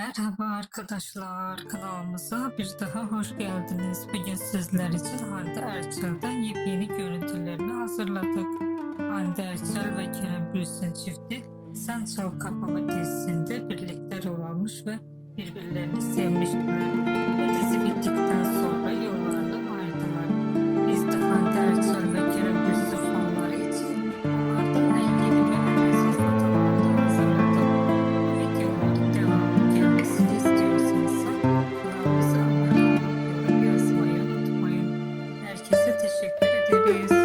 Merhaba arkadaşlar, kanalımıza bir daha hoş geldiniz. Bugün sizler için Hande Erçel'den yepyeni görüntülerini hazırladık. Hande Erçel ve Kerem Bülsün çifti Sen Çal Kafama dizisinde birlikte rol ve birbirlerini sevmişler. Dizi bittikten Teşekkür ederiz.